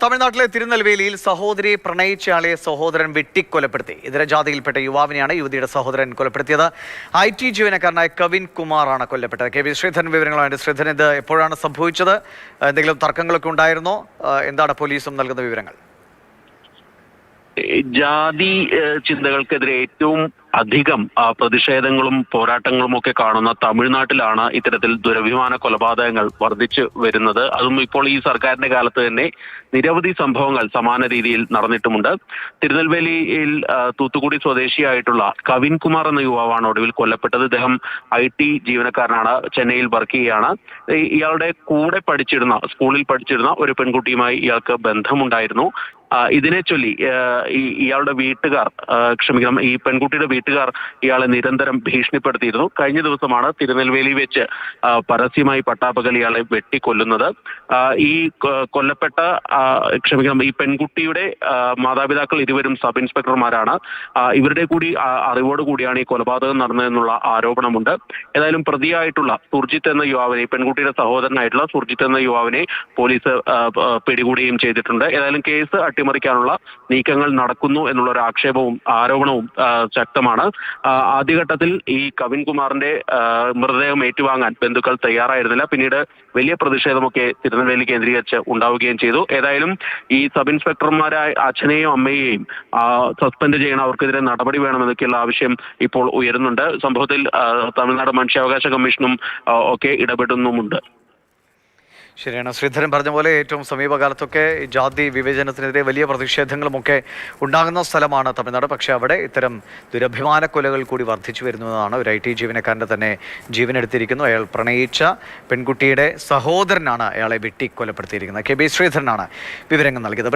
തമിഴ്നാട്ടിലെ തിരുനെൽവേലിയിൽ സഹോദരിയെ പ്രണയിച്ചയാളെ സഹോദരൻ വെട്ടിക്കൊലപ്പെടുത്തി. ഇതര ജാതിയിൽപ്പെട്ട യുവാവിനെയാണ് യുവതിയുടെ സഹോദരൻ കൊലപ്പെടുത്തിയത്. ഐ ടി ജീവനക്കാരനായ കവിൻ കുമാറാണ് കൊല്ലപ്പെട്ടത്. കെ വി ശ്രീധരൻ വിവരങ്ങളാണ് ശ്രീധരൻ. ഇത് എപ്പോഴാണ് സംഭവിച്ചത്? എന്തെങ്കിലും തർക്കങ്ങളൊക്കെ ഉണ്ടായിരുന്നോ? എന്താണ് പോലീസും നൽകുന്ന വിവരങ്ങൾ? ജാതി ചിന്തകൾക്കെതിരെ ഏറ്റവും അധികം പ്രതിഷേധങ്ങളും പോരാട്ടങ്ങളും ഒക്കെ കാണുന്ന തമിഴ്നാട്ടിലാണ് ഇത്തരത്തിൽ ദുരഭിമാന കൊലപാതകങ്ങൾ വർദ്ധിച്ചു വരുന്നത്. അതും ഇപ്പോൾ ഈ സർക്കാരിന്റെ കാലത്ത് തന്നെ നിരവധി സംഭവങ്ങൾ സമാന രീതിയിൽ നടന്നിട്ടുമുണ്ട്. തിരുനെൽവേലിയിൽ തൂത്തുക്കുടി സ്വദേശിയായിട്ടുള്ള കവിൻ കുമാർ എന്ന യുവാവാണ് ഒടുവിൽ കൊല്ലപ്പെട്ടത്. ഇദ്ദേഹം ഐ ടി ജീവനക്കാരനാണ് ചെന്നൈയിൽ വർക്ക് ചെയ്യുകയാണ്. ഇയാളുടെ കൂടെ പഠിച്ചിരുന്ന സ്കൂളിൽ പഠിച്ചിരുന്ന ഒരു പെൺകുട്ടിയുമായി ഇയാൾക്ക് ബന്ധമുണ്ടായിരുന്നു. ഇതിനെ ചൊല്ലി ഇയാളുടെ വീട്ടുകാർ ക്ഷമിക്കണം ഈ പെൺകുട്ടിയുടെ വീട്ടുകാർ ഇയാളെ നിരന്തരം ഭീഷണിപ്പെടുത്തിയിരുന്നു. കഴിഞ്ഞ ദിവസമാണ് തിരുനെൽവേലി വെച്ച് പരസ്യമായി പട്ടാപ്പകൽ ഇയാളെ വെട്ടിക്കൊല്ലുന്നത്. ഈ കൊല്ലപ്പെട്ട ക്ഷമിക്കണം ഈ പെൺകുട്ടിയുടെ മാതാപിതാക്കൾ ഇരുവരും സബ് ഇൻസ്പെക്ടർമാരാണ്. ഇവരുടെ കൂടി അറിവോട് കൂടിയാണ് ഈ കൊലപാതകം നടന്നതെന്നുള്ള ആരോപണമുണ്ട്. ഏതായാലും പ്രതിയായിട്ടുള്ള സുർജിത്ത് എന്ന യുവാവിനെ പെൺകുട്ടിയുടെ സഹോദരനായിട്ടുള്ള സുർജിത്ത് എന്ന യുവാവിനെ പോലീസ് പിടികൂടുകയും ചെയ്തിട്ടുണ്ട്. ഏതായാലും കേസ് അട്ടിമറിക്കാനുള്ള നീക്കങ്ങൾ നടക്കുന്നു എന്നുള്ള ഒരു ആക്ഷേപവും ആരോപണവും ശക്തമാണ്. ആദ്യഘട്ടത്തിൽ ഈ കവിൻകുമാറിന്റെ മൃതദേഹം ഏറ്റുവാങ്ങാൻ ബന്ധുക്കൾ തയ്യാറായിരുന്നില്ല. പിന്നീട് വലിയ പ്രതിഷേധമൊക്കെ തിരുനെൽവേലി കേന്ദ്രീകരിച്ച് ഉണ്ടാവുകയും ചെയ്തു. ഏതായാലും ഈ സബ് ഇൻസ്പെക്ടർമാരായ അച്ഛനെയും അമ്മയെയും സസ്പെൻഡ് ചെയ്യണം അവർക്കെതിരെ നടപടി വേണമെന്നൊക്കെയുള്ള ആവശ്യം ഇപ്പോൾ ഉയരുന്നുണ്ട്. സംഭവത്തിൽ തമിഴ്നാട് മനുഷ്യാവകാശ കമ്മീഷനും ഒക്കെ ഇടപെടുന്നുമുണ്ട്. ശരിയാണ്. ശ്രീധരൻ പറഞ്ഞ പോലെ ഏറ്റവും സമീപകാലത്തൊക്കെ ജാതി വിവേചനത്തിനെതിരെ വലിയ പ്രതിഷേധങ്ങളുമൊക്കെ ഉണ്ടാകുന്ന സ്ഥലമാണ് തമിഴ്നാട്. പക്ഷേ അവിടെ ഇത്തരം ദുരഭിമാന കൊലകൾ കൂടി വർദ്ധിച്ചു വരുന്നതാണ്. ഒരു ഐ ടി ജീവനക്കാരന്റെ തന്നെ ജീവനെടുത്തിരിക്കുന്നു. അയാൾ പ്രണയിച്ച പെൺകുട്ടിയുടെ സഹോദരനാണ് അയാളെ വെട്ടി കൊലപ്പെടുത്തിയിരിക്കുന്നത് കെ ബി ശ്രീധരനാണ് വിവരങ്ങൾ നൽകിയത്.